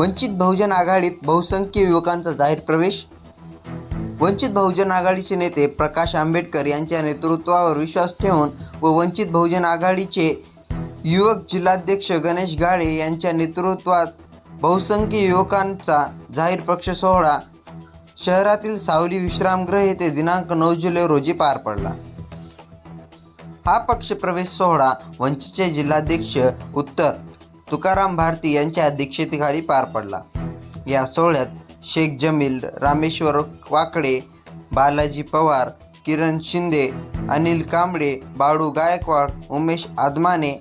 वंचित बहुजन आघाडीत बहुसंख्य युवकांचा जाहीर प्रवेश? वंचित बहुजन आघाडीचे नेते प्रकाश आंबेडकर यांच्या नेतृत्वावर विश्वास ठेवून व वंचित बहुजन आघाडीचे युवक जिल्हाध्यक्ष गणेश गाळे यांच्या नेतृत्वात बहुसंख्य युवकांचा जाहीर पक्ष सोहळा शहरातील सावली विश्रामगृह येथे दिनांक नऊ जुलै रोजी पार पडला. हा पक्ष प्रवेश सोहळा वंचितचे जिल्हाध्यक्ष उत्तर तुकाराम भारती यांच्या अध्यक्षतेखाली पार पडला. या सोहळ्यात शेख जमील रामेश्वर वाकडे बालाजी पवार किरण शिंदे अनिल कांबळे बाळू गायकवाड उमेश आदमाने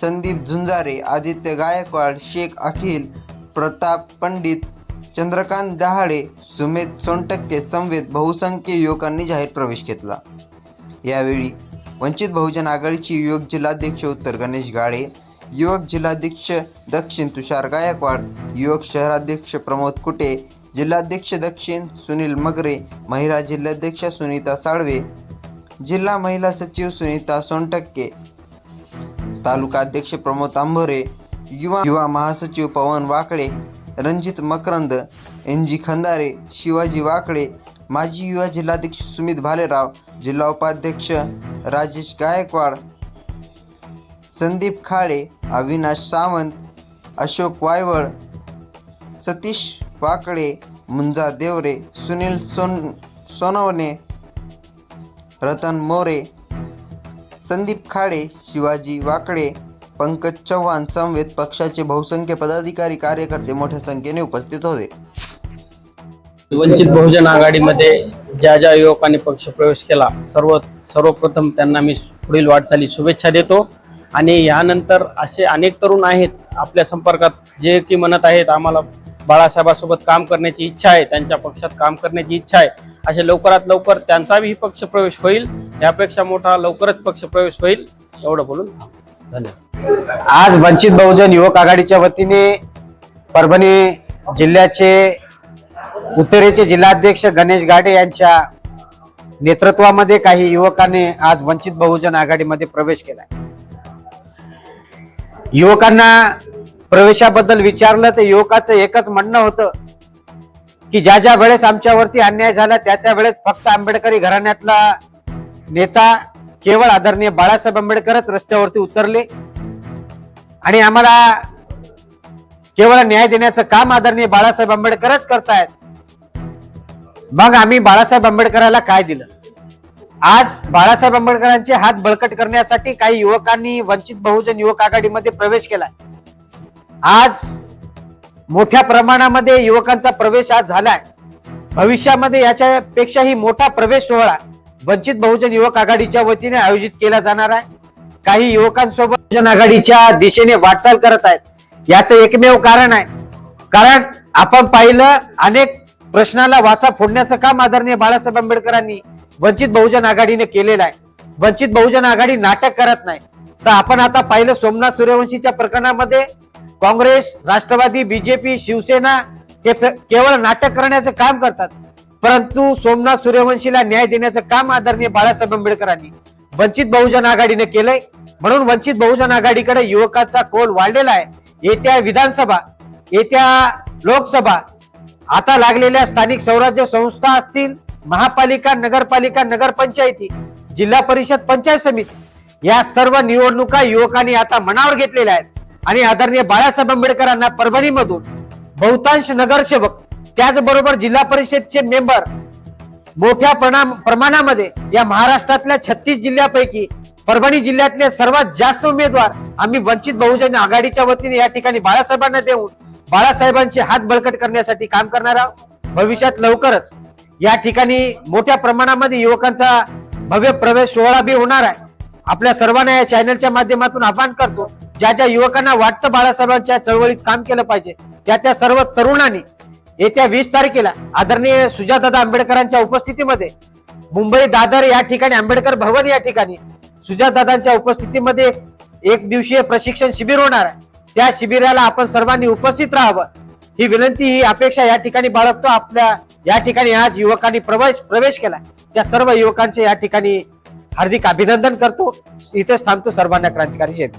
संदीप झुंजारे आदित्य गायकवाड शेख अखिल प्रताप पंडित चंद्रकांत दहाडे सुमेध सोनटक्के समवेत बहुसंख्य युवकांनी जाहीर प्रवेश घेतला. यावेळी वंचित बहुजन आघाडीचे युवक जिल्हाध्यक्ष उत्तर गणेश गाळे युवक जिल्हाध्यक्ष दक्षिण तुषार गायकवाड युवक शहराध्यक्ष प्रमोद कुटे जिल्हाध्यक्ष दक्षिण सुनील मगरे महिला जिल्हाध्यक्ष सुनीता साळवे जिल्हा महिला सचिव सुनीता सोनटक्के तालुका अध्यक्ष प्रमोद आंभोरे युवा युवा महासचिव पवन वाकळे रणजित मकरंद एन जी खंदारे शिवाजी वाकळे माजी युवा जिल्हाध्यक्ष सुमित भालेराव जिल्हा उपाध्यक्ष राजेश गायकवाड संदीप खाळे अविनाश सावंत अशोक वायवळ सतीश वाकडे मुंजा देवरे सुनील सोन सोनवणे रतन मोरे संदीप खाडे शिवाजी वाकडे पंकज चव्हाण समवेत पक्षाचे बहुसंख्य पदाधिकारी कार्यकर्ते मोठ्या संख्येने उपस्थित होते. वंचित बहुजन आघाडीमध्ये ज्या ज्या युवकांनी पक्ष प्रवेश केला सर्व सर्वप्रथम त्यांना मी पुढील वाटचाली शुभेच्छा देतो. आणि यानंतर असे अनेक तरुण आहेत आपल्या संपर्कात जे की म्हणत आहेत आम्हाला बाळासाहेबासोबत काम करण्याची इच्छा आहे त्यांच्या पक्षात काम करण्याची इच्छा आहे. असे लवकरात लवकर त्यांचाही पक्ष प्रवेश होईल यापेक्षा मोठा लवकरच पक्ष प्रवेश होईल एवढं बोलून धन्यवाद. आज वंचित बहुजन युवक आघाडीच्या वतीने परभणी जिल्ह्याचे उत्तरेचे जिल्हाध्यक्ष गणेश गाडे यांच्या नेतृत्वामध्ये काही युवकांनी आज वंचित बहुजन आघाडीमध्ये प्रवेश केला युवकांना प्रवेशाबद्दल विचारलं तर युवकाचं एकच म्हणणं होतं की ज्या ज्या वेळेस आमच्यावरती अन्याय झाला त्या त्या वेळेस फक्त आंबेडकरी घराण्यातला नेता केवळ आदरणीय बाळासाहेब आंबेडकरच रस्त्यावरती उतरले. आणि आम्हाला केवळ न्याय देण्याचं काम आदरणीय बाळासाहेब आंबेडकरच करतायत. मग आम्ही बाळासाहेब आंबेडकराला काय दिलं? आज बाळासाहेब आंबेडकरांचे हात बळकट करण्यासाठी काही युवकांनी वंचित बहुजन युवक आघाडीमध्ये प्रवेश केलाय. आज मोठ्या प्रमाणामध्ये युवकांचा प्रवेश आज झालाय. भविष्यामध्ये याच्यापेक्षाही मोठा प्रवेश सोहळा वंचित बहुजन युवक आघाडीच्या वतीने आयोजित केला जाणार आहे. काही युवकांसोबत बहुजन आघाडीच्या दिशेने वाटचाल करत आहेत. याचं एकमेव कारण आहे. कारण आपण पाहिलं अनेक प्रश्नाला वाचा फोडण्याचं काम आदरणीय बाळासाहेब आंबेडकरांनी वंचित बहुजन आघाडीने केलेलं आहे. वंचित बहुजन आघाडी नाटक करत नाही. तर आपण आता पाहिलं सोमनाथ सूर्यवंशीच्या प्रकरणामध्ये काँग्रेस राष्ट्रवादी बीजेपी शिवसेना हे केवळ नाटक करण्याचं काम करतात. परंतु सोमनाथ सूर्यवंशीला न्याय देण्याचं काम आदरणीय बाळासाहेब आंबेडकरांनी वंचित बहुजन आघाडीने केलंय. म्हणून वंचित बहुजन आघाडीकडे युवकाचा कोल वाढलेला आहे. येत्या विधानसभा येत्या लोकसभा आता लागलेल्या स्थानिक स्वराज्य संस्था असतील महापालिका नगरपालिका नगरपंचायती जिल्हा परिषद पंचायत समिती या सर्व निवडणुका युवकांनी आता मनावर घेतलेल्या आहेत. आणि आदरणीय बाळासाहेब आंबेडकरांना परभणीमधून बहुतांश नगरसेवक त्याचबरोबर जिल्हा परिषदचे मेंबर मोठ्या प्रमाणामध्ये या महाराष्ट्रातल्या छत्तीस जिल्ह्यापैकी परभणी जिल्ह्यातले सर्वात जास्त उमेदवार आम्ही वंचित बहुजन आघाडीच्या वतीने या ठिकाणी बाळासाहेबांना देऊन बाळासाहेबांचे हात बळकट करण्यासाठी काम करणार आहोत. भविष्यात लवकरच या ठिकाणी मोठ्या प्रमाणामध्ये युवकांचा भव्य प्रवेश सोहळा बी होणार आहे. आपल्या सर्वांना या चॅनलच्या माध्यमातून आवाहन करतो ज्या ज्या युवकांना वाटतं बाळासाहेबांच्या चळवळीत काम केलं पाहिजे त्या त्या सर्व तरुणांनी येत्या वीस तारखेला आदरणीय सुजातदादा आंबेडकरांच्या उपस्थितीमध्ये मुंबई दादर या ठिकाणी आंबेडकर भवन या ठिकाणी सुजातदादांच्या उपस्थितीमध्ये एक दिवसीय प्रशिक्षण शिबिर होणार आहे. त्या शिबिराला आपण सर्वांनी उपस्थित राहावं. ही विनंती ही अपेक्षा या ठिकाणी बाळगतो आपल्या या ठिकाणी आज युवकांनी प्रवेश प्रवेश केला. त्या सर्व युवकांचे या ठिकाणी हार्दिक अभिनंदन करतो. इथेच थांबतो सर्वांना क्रांतिकारी शेती.